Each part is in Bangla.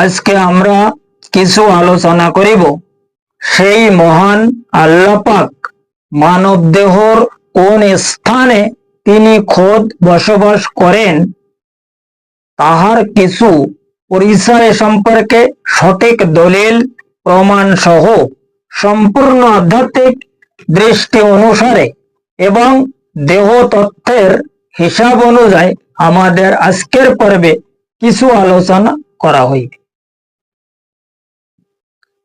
আজকে আমরা কিছু আলোচনা করিব। সেই মহান আল্লাপাক মানব দেহর কোন স্থানে তিনি খোদ বসবাস করেন? তাহার কিছু পরিচয় সম্পর্কে সঠিক দলিল প্রমাণ সহ সম্পূর্ণ আধ্যাত্মিক দৃষ্টি অনুসারে এবং দেহ তথ্যের হিসাব অনুযায়ী আমাদের আজকের পর্বে কিছু আলোচনা করা হইবে।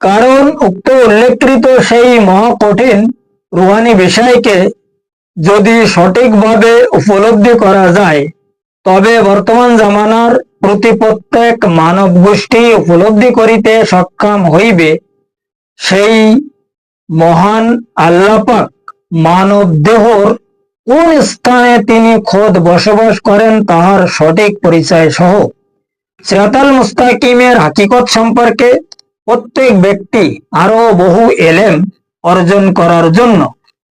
কারণ উক্ত উল্লেখকৃত সেই মহাকঠিন রুহানি বিষয়কে যদি সঠিকভাবে উপলব্ধি করা যায়, তবে বর্তমান জামানার প্রতি প্রত্যেক মানব গোষ্ঠী উপলব্ধি করিতে সক্ষম হইবে। সেই মহান আল্লাপাক মানব দেহর কোন স্থানে তিনি খোদ বসবাস করেন তাহার সঠিক পরিচয় সহ সিরাতাল মুস্তাকিমের হাকিকত সম্পর্কে প্রত্যেক ব্যক্তি আরও বহু এলেম অর্জন করার জন্য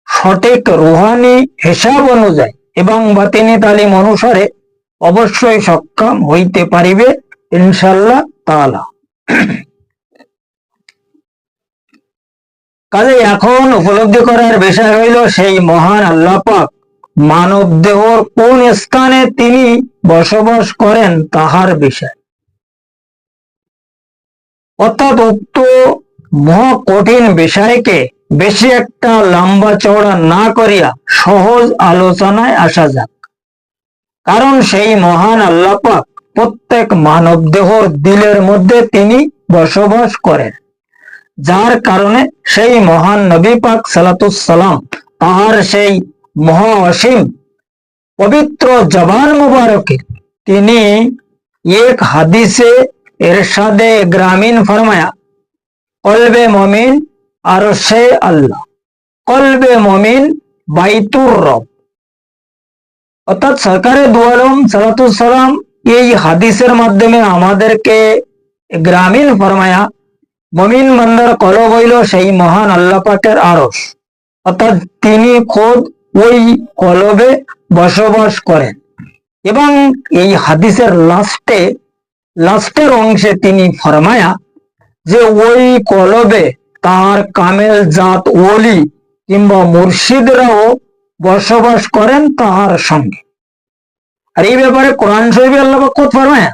সঠিক রুহানি হিসাব অনুযায়ী এবং বাতিনি তালিম অনুসারে অবশ্যই সক্ষম হইতে পারিবে ইনশাল্লাহ তাআলা। কাজে এখন উপলব্ধি করার বিষয় হইল সেই মহান আল্লাহ পাক মানব দেহর কোন স্থানে তিনি বসবাস করেন তাহার বিষয়। অর্থাৎ উক্ত মহা কঠিন বিষয়কে বেশি একটা লম্বা চওড়া না করিয়া সহজ আলোচনায় আসা যাক। কারণ সেই মহান আল্লাপাক প্রত্যেক মানব দেহর দিলের মধ্যে তিনি বসবাস করেন। যার কারণে সেই মহান নবী পাক সালাতুসালাম তাহার সেই মহা অসীম পবিত্র জবান মুবারকে তিনি এক হাদিসে এরশাদে গ্রামীণ ফরমায়া, কলবে মমিন আর সে আল্লাহ। কলবে মমিন বাইতুর রব। অর্থাৎ সরকারের দুয়ালম সালাতুসালাম এই হাদিসের মাধ্যমে আমাদেরকে গ্রামীণ ফরমায়া, মমিন মন্দার কলব হইল সেই মহান আল্লাহ পাকের আরস অর্থাৎ তিনি খোদ ওই কলবে বসবাস করেন। এবং এই হাদিসের লাস্টে লাস্টের অংশে তিনি ফরমায়া যে ওই কলবে তার কামেল জাত ওলি কিংবা মুর্শিদরাও বসবাস করেন তাহার সঙ্গে। আর এই ব্যাপারে কোরআন শরীফে আল্লাহ খোদ ফরমায়া?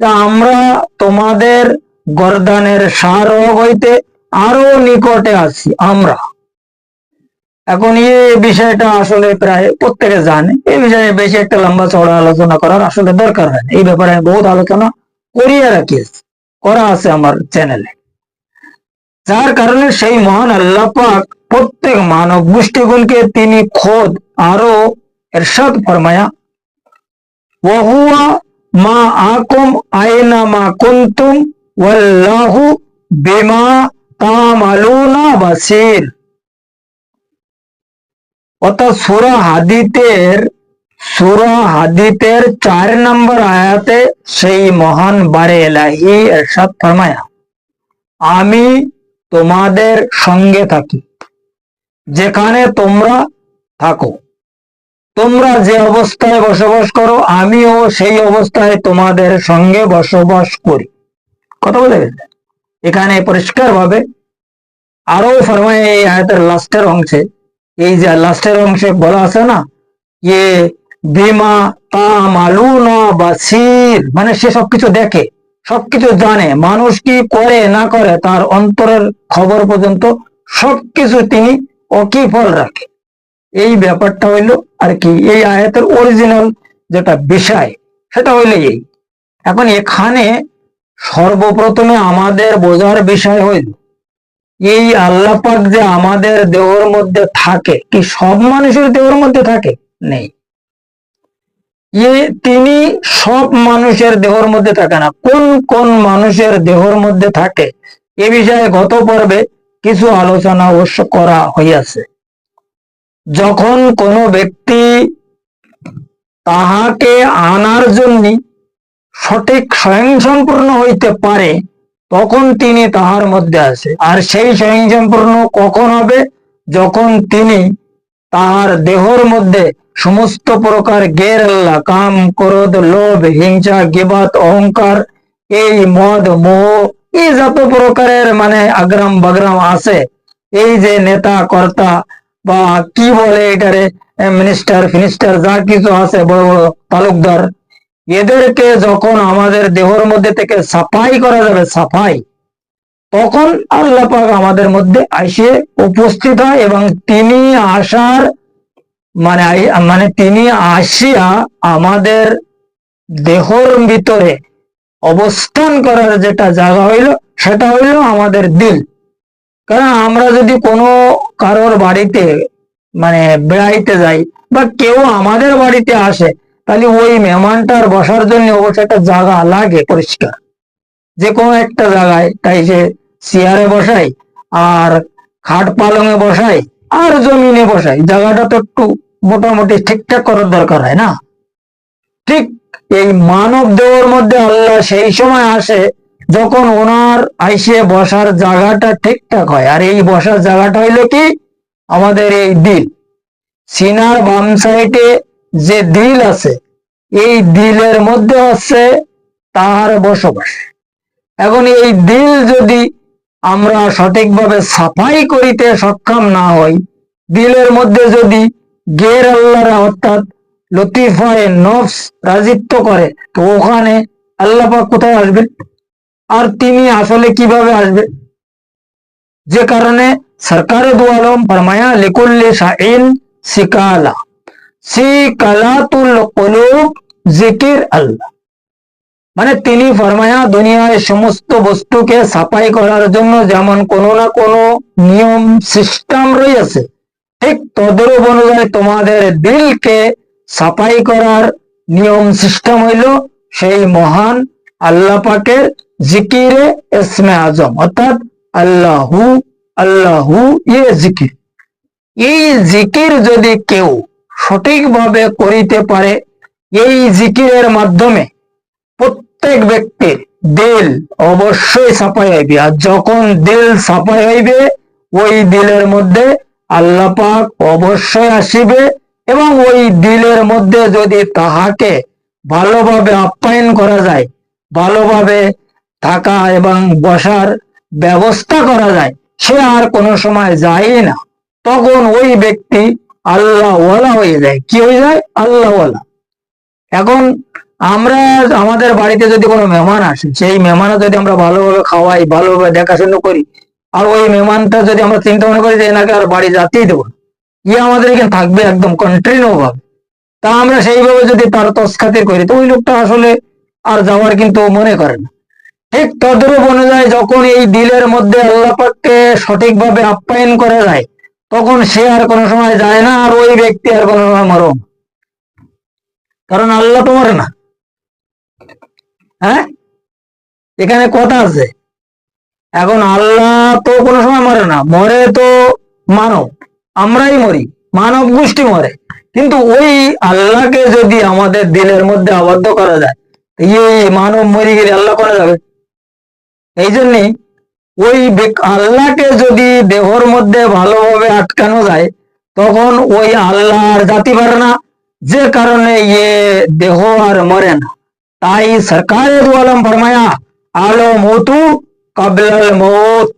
যে আমরা তোমাদের গরদানের সার হইতে আরও নিকটে আছি, আমরা। এখন এই বিষয়টা আসলে প্রায় প্রত্যেকে জানে। এই বিষয়ে বেশি একটা লম্বা চড়া আলোচনা করার আসলে দরকার হয় এই ব্যাপারে আমি বহুত আলোচনা করিয়ে রাখিয়েছি। করা আছে আমার চ্যানেলে যার কারণে সেই মহান আল্লাহ পাক প্রত্যেক মানব গোষ্ঠীগুলকে তিনি খোদ আরও এরশাদ ফরমায়া, ওহুয়া মা আকুম আয়না মা কুন্তুম ওয়াল্লাহু বিমা তামালুনা বাসির। অর্থাৎ সুরা হাদিতের সুরা হাদিতের চার নম্বর আয়াতে সেই মহান বারে এলাহি এরশাদ ফরমায়া, আমি তোমাদের সঙ্গে থাকি, যেখানে তোমরা থাকো। তোমরা যে অবস্থায় বসবাস করো, আমিও সেই অবস্থায় তোমাদের সঙ্গে বসবাস করি। কথা বলে এখানে পরিষ্কার ভাবে আরও ফরমায় এই আয়াতের লাস্টের অংশে এই যে লাস্টের অংশে বলা আছে না, যে বিমা তামালুনা বাসির মানে সে সবকিছু দেখে, সবকিছু জানে, মানুষ কি করে, না করে, তার অন্তরের খবর পর্যন্ত সবকিছু তিনি অকিফল রাখে। এই ব্যাপারটা হইল আর কি, এই আয়াতের অরিজিনাল যেটা বিষয়, সেটা হইলে এই। এখন এখানে সর্বপ্রথমে আমাদের বোঝার বিষয় হইল এই আল্লাহ পাক যে আমাদের দেহর মধ্যে থাকে, কি সব মানুষের দেহর মধ্যে থাকে? নেই। তিনি সব মানুষের দেহর মধ্যে থাকে না। কোন কোন মানুষের দেহর মধ্যে থাকে? এ বিষয়ে গত পর্বে কিছু আলোচনা অবশ্য করা হইয়াছে। যখন কোনো ব্যক্তি তাহাকে আনার জন্য সঠিক স্বয়ংসম্পূর্ণ হইতে পারে তখন তিনি তাহার মধ্যে আসে আর সেই স্বয়ংসম্পূর্ণ কখন হবে? যখন তিনি তাহার দেহর মধ্যে সমস্ত প্রকার গের আল্লাহ কাম, ক্রোধ, লোভ, হিংসা, গিবাত, অহংকার, এই মদ, মোহ, এই যত প্রকারের মানে আগ্রাম বাগ্রাম আছে, এই যে নেতা, কর্তা বা কি বলে এটারে মিনিস্টার ফিনিস্টার যা কিছু আছে, বড় বড় তালুকদার এদেরকে যখন আমাদের দেহর মধ্যে থেকে সাফাই করা যাবে, সাফাই, তখন আল্লাহ পাক আমাদের মধ্যে আসে উপস্থিত হয় এবং তিনি আসার মানে মানে তিনি আসিয়া আমাদের দেহর ভিতরে অবস্থান করার যেটা জায়গা হইল, সেটা হইল আমাদের দিল। কারণ আমরা যদি কোনো কারোর বাড়িতে মানে বেড়াইতে যাই বা কেউ আমাদের বাড়িতে আসে তাহলে ওই মেহমানটার বসার জন্য অবশ্য একটা জায়গা লাগে, পরিষ্কার। যে কোনো একটা জায়গায়, তাই যে চেয়ারে বসাই, আর খাট পালঙে বসাই, আর জমিনে বসাই, জায়গাটা তো একটু মোটামুটি ঠিকঠাক করার দরকার হয় না? ঠিক এই মানব দেহর মধ্যে আল্লাহ সেই সময় আসে, যখন ওনার আইসে বসার জায়গাটা ঠিকঠাক হয়। আর এই বসার জায়গাটা হইল কি? আমাদের এই দিল। সিনার বাম সাইডে যে দিল আছে, এই দিলের মধ্যে হচ্ছে তাহার বসবাস। এখন এই দিল যদি আমরা সঠিকভাবে সাফাই করিতে সক্ষম না হই, দিলের মধ্যে যদি গের আল্লাহরা অর্থাৎ লতিফায় নফস রাজিত্ব করে, তো ওখানে আল্লাহ পাক কোথায় আসবেন আর তিনি আসলে কীভাবে আসবে? যে কারণে সরকারে দু আলম ফরমায়া, লিকুল্লি শাহিন সিকালা জিকির মানে তিনি ফরমায়া দুনিয়ায় সমস্ত বস্তুকে সাফাই করার জন্য যেমন কোনো না কোনো নিয়ম, সিস্টেম রয়েছে, ঠিক তদরূপ অনুযায়ী তোমাদের দিলকে সাফাই করার নিয়ম, সিস্টেম হইল সেই মহান আল্লাহ পাকের জিকিরে এসমে আজম, অর্থাৎ আল্লাহু আল্লাহু ইয়ে জিকির। এই জিকির যদি কেউ সঠিকভাবে করিতে পারে এই জিকিরের মাধ্যমে প্রত্যেক ব্যক্তির দিল অবশ্যই সাফাই হইবে আর যখন দিল সাফাই হইবে ওই দিলের মধ্যে আল্লাহ পাক অবশ্যই আসিবে এবং ওই দিলের মধ্যে যদি তাহাকে ভালোভাবে আপ্যায়ন করা যায়, ভালোভাবে থাকা এবং বসার ব্যবস্থা করা যায়, সে আর কোনো সময় যায় না। তখন ওই ব্যক্তি আল্লাহ হয়ে যায়। কি হয়ে যায়? আল্লাহ এখন আমরা আমাদের বাড়িতে যদি কোনো মেহমান আসে, সেই মেহমানও যদি আমরা ভালোভাবে খাওয়াই, ভালোভাবে দেখাশোনা করি, আর ওই মেহমানটা যদি আমরা চিন্তা মনে করি যে এনাকে আর বাড়ি যাতেই দেবো ইয়ে আমাদের এখানে থাকবে একদম কন্টিনিউ ভাবে তা আমরা সেইভাবে যদি তার তসখাতির করি, তো ওই লোকটা আসলে আর যাওয়ার কিন্তু মনে করে না। ঠিক তদ্রূপ অনুযায়ী যখন এই দিলের মধ্যে আল্লাহ পাককে সঠিকভাবে আপ্যায়ন করা যায় তখন সে আর কোনো সময় যায় না, আর ওই ব্যক্তি আর কোনো সময় মরম কারণ আল্লাহ তো মরে না। হ্যাঁ? এখানে কথা আছে। এখন আল্লাহ তো কোনো সময় মরে না। মরে তো মানব। আমরাই মরি। মানব গোষ্ঠী মরে। কিন্তু ওই আল্লাহকে যদি আমাদের দিলের মধ্যে আবদ্ধ করা যায় ইয়ে মানব মরে গেলে আল্লাহ করা যাবে? এই জন্যে ওই আল্লাহকে যদি দেহর মধ্যে ভালোভাবে আটকানো যায়, তখন ওই আল্লাহ আর জাতি পারে না। যে কারণে ইয়ে দেহ আর মরে না। তাই সরকারে আলম ফরমায়া, আলো মতু কাবলাল মত।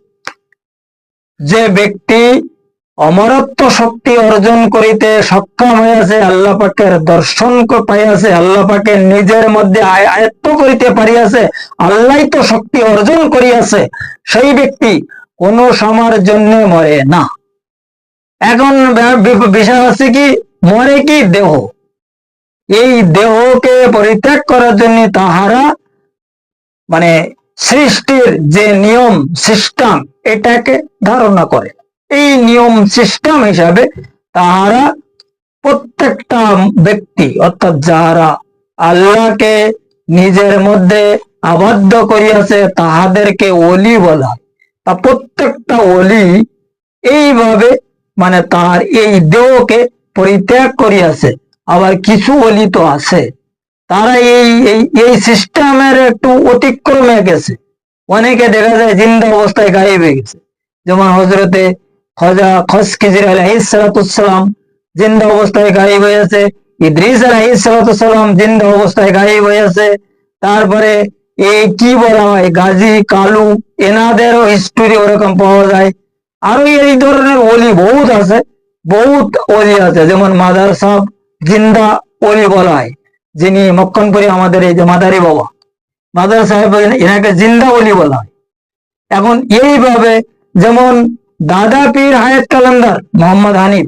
যে ব্যক্তি অমরত্ব শক্তি অর্জন করিতে সক্ষম হইয়াছে আল্লাহ পাকের দর্শন পাইয়াছে আল্লাহ পাকের নিজের মধ্যে আয়ত্ত করিতে পারিয়াছে আল্লাহ তো শক্তি অর্জন করিয়াছে, সেই ব্যক্তি কোন সময়ের জন্য মরে না। এখন বিষয় হচ্ছে কি, মরে কি দেহ? এই দেহকে পরিত্যাগ করার জন্য তাহারা মানে সৃষ্টির যে নিয়ম, সিস্টেম, এটাকে ধারণা করে। এই নিয়ম সিস্টেম হিসাবে তাহারা প্রত্যেকটা ব্যক্তি, অর্থাৎ যাহারা আল্লাহকে নিজের মধ্যে আবদ্ধ করিয়াছে, তাহাদেরকে অলি বলা তা প্রত্যেকটা অলি এইভাবে মানে তার এই দেহকে পরিত্যাগ করিয়াছে। আবার কিছু অলি তো আছে। তারা এই, এই- সিস্টেমের একটু অতিক্রমে গেছে। অনেকে দেখা যায় জিন্দা অবস্থায় গায়েব হয়ে গেছে। যেমন হজরতে খজা আলাইসালাম জিন্দা অবস্থায় গায়েব হয়েছে ইদ্রিস আলাইসালাম জিন্দা অবস্থায় গায়েব হয়েছে তারপরে এই কি বলা হয়, গাজী, কালু, এনাদেরও হিস্টোরি ওরকম পাওয়া যায়। আরও এই ধরনের অলি বহুত আছে, বহুত অলি আছে, যেমন মাদার সাহেব জিন্দা অলি বলা হয়, যিনি মক্কনপুরি আমাদের এই যে মাদারি বাবা। মাদার সাহেব এনাকে জিন্দা অলি বলা হয়। এখন এইভাবে যেমন দাদা পীর হায়াত কালান্দার মোহাম্মদ হানিফ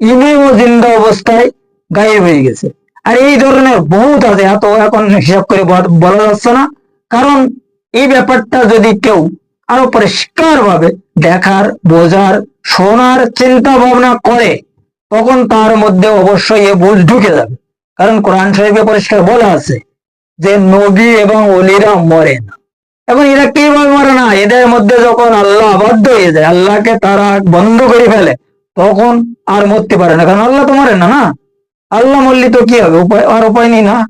ইনিও জিন্দা অবস্থায় গায়েব হয়ে গেছে। আর এই ধরনের বহুত আছে, এত এখন হিসাব করে বলা যাচ্ছে না। কারণ এই ব্যাপারটা যদি কেউ আরও পরিষ্কার ভাবে দেখার, বোঝার, শোনার চিন্তা ভাবনা করে, তখন তার মধ্যে অবশ্যই এ বুঝ ঢুকে যাবে। কারণ কোরআন শরীফে পরিষ্কার বলা আছে যে, নবী এবং অলিরা মরে না। এখন এরা কীভাবে মরে না? এদের মধ্যে যখন আল্লাহ আবদ্ধ হয়ে যায়, আল্লাহকে তারা বন্ধ করে ফেলে, তখন আর মরতে পারে না। কারণ আল্লাহ তো মরে না না? আল্লাহ মরলি তো কি হবে? উপায় আর উপায় নেই না?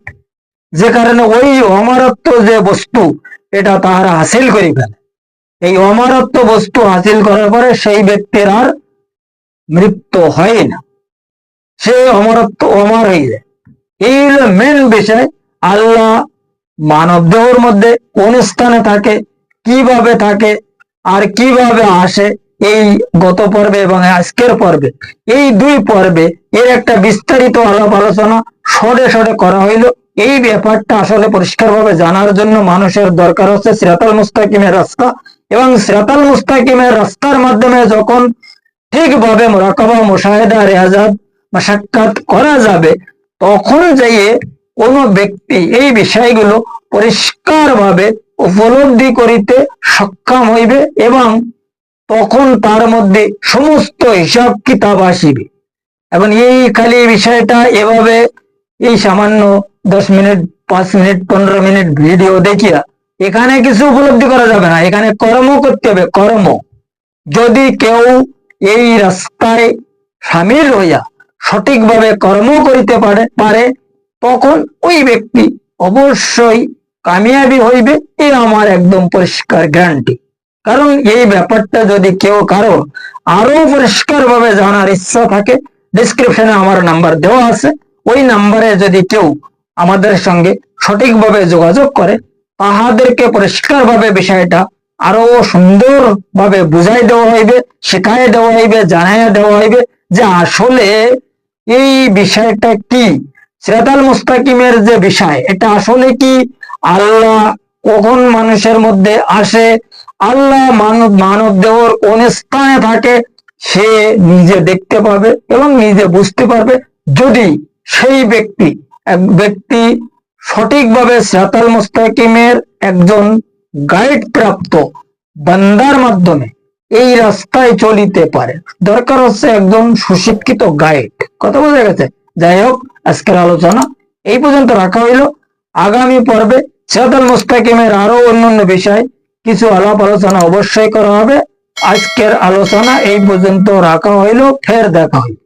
যে কারণে ওই অমরত্ব যে বস্তু, এটা তাহারা হাসিল করে ফেলে। এই অমরত্ব বস্তু হাসিল করার পরে সেই ব্যক্তির আর মৃত্যু হয় না। সে অমরত্ব অমর হয়ে যায়। এই হলো মেন বিষয়। আল্লাহ মানব দেহর মধ্যে কোন স্থানে থাকে, কীভাবে থাকে, আর কীভাবে আসে এই গত পর্বে এবং আজকের পর্বে। এই দুই পর্বে এর একটা বিস্তারিত আলাপ আলোচনা সরে সরে করা হইল। এই ব্যাপারটা আসলে পরিষ্কারভাবে জানার জন্য মানুষের দরকার হচ্ছে সিরাতাল মুস্তাকিমের রাস্তা এবং সিরাতাল মুস্তাকিমের রাস্তার মাধ্যমে যখন ঠিকভাবে মোরাকাবা, মুশাহেদা বা সাক্ষাৎ করা যাবে, তখন যেয়ে কোনো ব্যক্তি এই বিষয়গুলো পরিষ্কারভাবে উপলব্ধি করিতে সক্ষম হইবে এবং তখন তার মধ্যে সমস্ত হিসাব কিতাব আসিবে। এবং এই খালি বিষয়টা এভাবে এই সামান্য দশ মিনিট, পাঁচ মিনিট, পনেরো মিনিট ভিডিও দেখিয়া এখানে কিছু উপলব্ধি করা যাবে না। এখানে কর্ম করতে হবে, কর্ম। যদি কেউ এই রাস্তায় সামিল হইয়া সঠিকভাবে কর্ম করিতে পারে পারে তখন ওই ব্যক্তি অবশ্যই কামিয়াবি হইবে, এ আমার একদম পরিষ্কার গ্যারান্টি কারণ এই ব্যাপারটা যদি কেউ কারও আরও পরিষ্কার ভাবে জানার ইচ্ছা থাকে ডিসক্রিপশনে আমার নাম্বার দেওয়া আছে। ওই নাম্বারে যদি কেউ আমাদের সঙ্গে সঠিকভাবে যোগাযোগ করে, তাহাদেরকে পরিষ্কার ভাবে বিষয়টা আরও সুন্দর ভাবে বুঝাই দেওয়া হইবে, শেখাই দেওয়া হইবে জানাই দেওয়া হইবে যে আসলে এই বিষয়টা কি? সিরাতাল মুস্তাকিমের যে বিষয়, এটা আসলে কি আল্লাহ কখন মানুষের মধ্যে আসে? আল্লাহ মানব মানব দেহর কোন স্থানে থাকে, সে নিজে দেখতে পাবে এবং নিজে বুঝতে পারবে যদি সেই ব্যক্তি, এক ব্যক্তি সঠিকভাবে সিরাতাল মুস্তাকিমের একজন গাইড প্রাপ্ত বান্দার মাধ্যমে এই রাস্তায় চলিতে পারে। দরকার হচ্ছে একজন সুশিক্ষিত গাইড কথা বোঝা গেছে? যাই হোক আজকের আলোচনা এই পর্যন্ত রাখা হইল। আগামী পর্বে সেতাল মুস্তাকিমের আরও অন্যান্য বিষয় কিছু আলাপ আলোচনা অবশ্যই করা হবে। আজকের আলোচনা এই পর্যন্ত রাখা হইল। ফের দেখা হইল